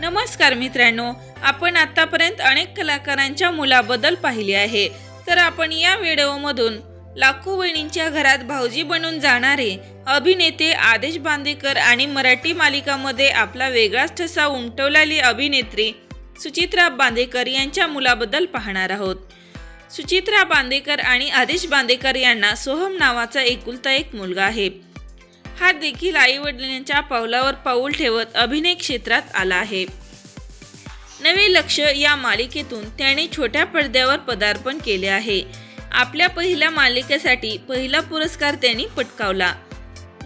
नमस्कार मित्रांनो आपण आतापर्यंत अनेक कलाकारांच्या मुलाबद्दल पाहिले आहे. तर आपण या व्हिडिओमधून लाखो वहिनींच्या घरात भाऊजी बनून जाणारे अभिनेते आदेश बांदेकर आणि मराठी मालिकामध्ये आपला वेगळाच ठसा उमटवलेली अभिनेत्री सुचित्रा बांदेकर यांच्या मुलाबद्दल पाहणार आहोत. सुचित्रा बांदेकर आणि आदेश बांदेकर यांना सोहम नावाचा एकुलता एक मुलगा आहे. हा देखील आई वडिलांच्या पावलावर पाऊल ठेवत अभिनय क्षेत्रात आला आहे. नवे लक्ष या मालिकेतून त्याने छोट्या पडद्यावर पदार्पण केले आहे. आपल्या पहिल्या मालिकेसाठी पहिला पुरस्कार त्यांनी पटकावला.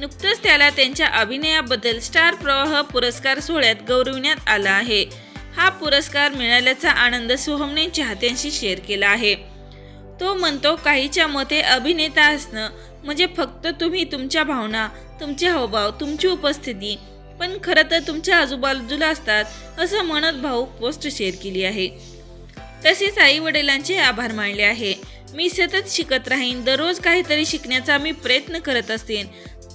नुकतंच त्याला त्यांच्या अभिनयाबद्दल स्टार प्रवाह पुरस्कार सोहळ्यात गौरविण्यात आला आहे. हा पुरस्कार मिळाल्याचा आनंद सोहमने चाहत्यांशी शेअर केला आहे. तो म्हणतो काहीच्या मते अभिनेता असणं म्हणजे फक्त तुम्ही तुमच्या भावना तुमचे हावभाव तुमची उपस्थिती पण खरं तर तुमच्या आजूबाजूला असतात असं म्हणत भाऊ पोस्ट शेअर केली आहे. तसेच आई वडिलांचे आभार मानले आहे. मी सतत शिकत राहीन दररोज काहीतरी शिकण्याचा मी प्रयत्न करत असेन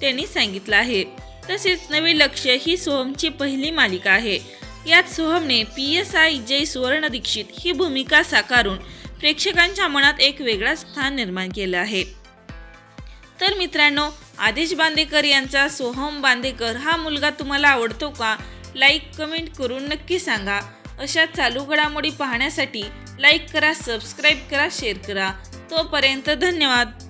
त्यांनी सांगितलं आहे. तसेच नवे लक्ष ही सोहमची पहिली मालिका आहे. यात सोहमने P S I Jay Suvarna Dixit ही भूमिका साकारून प्रेक्षकांच्या मनात एक वेगळा स्थान निर्माण केलं आहे. तर मित्रांनो आदेश बांदेकर यांचा सोहम बांदेकर हा मुलगा तुम्हाला आवडतो का? लाईक कमेंट करून नक्की सांगा. अशा चालू घडामोडी पाहण्यासाठी लाईक करा सबस्क्राईब करा शेअर करा. तोपर्यंत धन्यवाद.